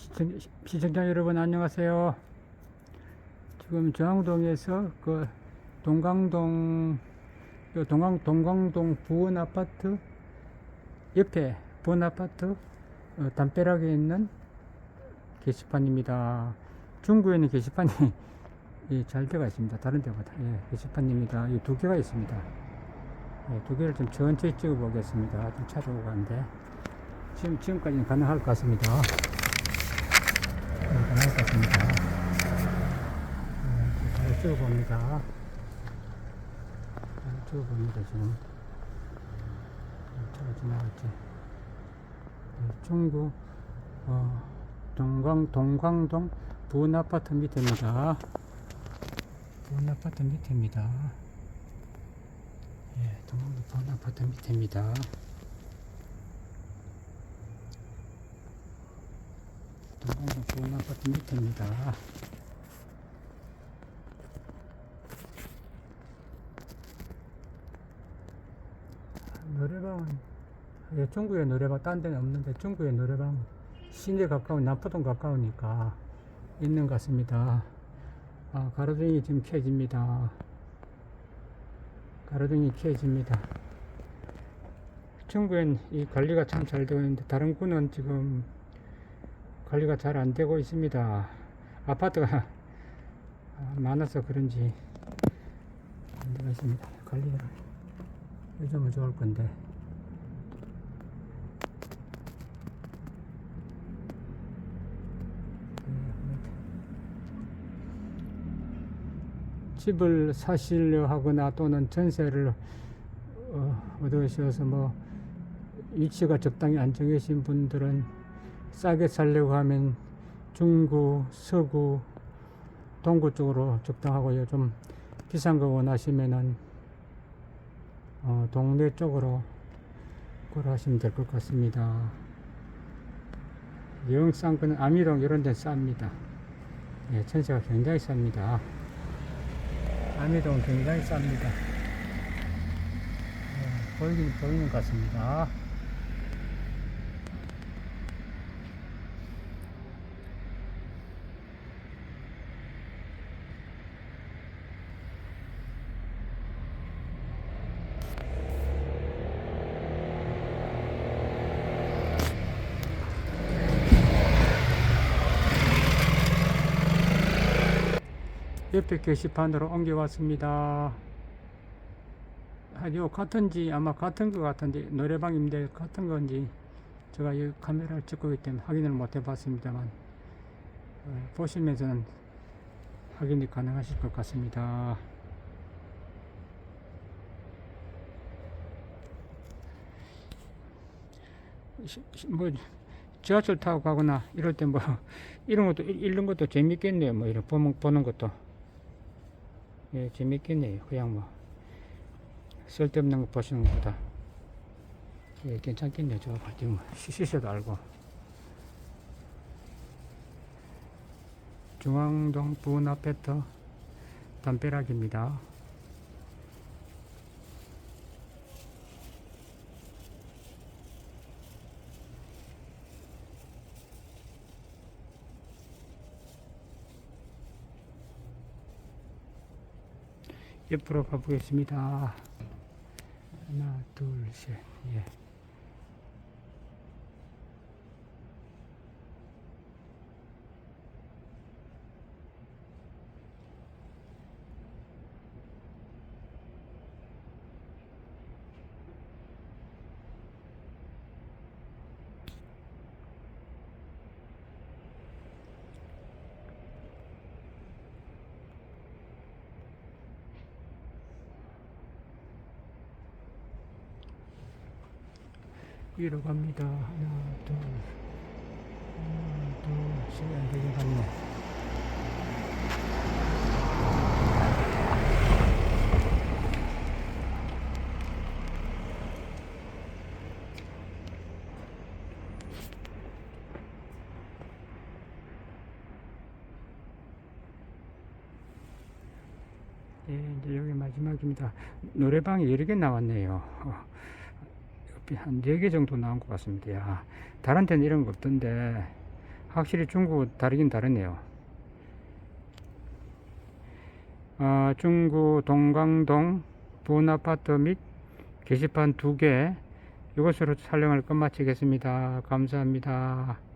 시청, 시청자 여러분 안녕하세요. 지금 저항동에서 그 동강동 요 동강 동강동 부원 아파트 옆에 부원 아파트 어, 담벼락에 있는 게시판입니다. 중구에는 게시판이 예, 잘 되어 있습니다. 다른 데보다 예, 게시판입니다. 이 두 개가 있습니다. 예, 두 개를 좀 천천히 찍어 보겠습니다. 좀 찾아오고 가는데 지금 지금까지는 가능할 것 같습니다. 네, 가능할 것 같습니다. 네, 잘 찍어봅니다. 잘 찍어봅니다, 지금. 차가 지나갔지. 네, 중구, 어, 동강, 동광동 부은 아파트 밑입니다. 부은 아파트 밑입니다. 예, 동강동 부은 아파트 밑입니다. 동강동 부은 아파트 밑입니다. 노래방은 예, 중구에 노래방 딴 데는 없는데 중구에 노래방 시내 가까운 남포동 가까우니까 있는 것 같습니다. 아, 가로등이 지금 켜집니다. 가로등이 켜집니다. 중구엔 이 관리가 참 잘 되어 있는데 다른 구는 지금 관리가 잘 안 되고 있습니다. 아파트가 아, 많아서 그런지 안 되고 있습니다. 관리가 요즘은 좋을 건데. 집을 사시려 하거나 또는 전세를 어, 얻으셔서 뭐 위치가 적당히 안 정해진 분들은 싸게 살려고 하면 중구, 서구, 동구 쪽으로 적당하고요. 좀 비싼 거 원하시면은 어, 동네 쪽으로 걸어하시면 될 것 같습니다. 영상권은 아미동 이런 데 쌉니다. 예, 전세가 굉장히 쌉니다. 아미동 굉장히 쌉니다. 예, 보이긴 보이는 것 같습니다. 옆에 게시판으로 옮겨왔습니다. 아니요, 같은지, 아마 같은 것 같은데, 노래방인데 같은 건지, 제가 이 카메라를 찍고 있기 때문에 확인을 못 해봤습니다만, 어, 보시면서는 확인이 가능하실 것 같습니다. 뭐, 지하철 타고 가거나 이럴 때 뭐, 이런 것도, 읽- 읽는 것도 재밌겠네요. 뭐, 이런 보는 것도. 예, 재밌겠네요. 그냥 뭐, 쓸데없는 거 보시는 것보다. 예, 괜찮겠네요. 저거 지금 시시도 알고. 중앙동 부은 아파트 담벼락입니다. 옆으로 가보겠습니다. 하나, 둘, 셋, 예. 위로 갑니다. 하나, 둘, 하나, 둘, 셋, 안 되게 갔네. 예, 이제 여기 마지막입니다. 노래방이 여러 개 나왔네요. 어, 한 4개 정도 나온 것 같습니다. 야, 다른 데는 이런 거 없던데, 확실히 중구 다르긴 다르네요. 아, 중구 동강동 분아파트 및 게시판 두개 이것으로 촬영을 끝마치겠습니다. 감사합니다.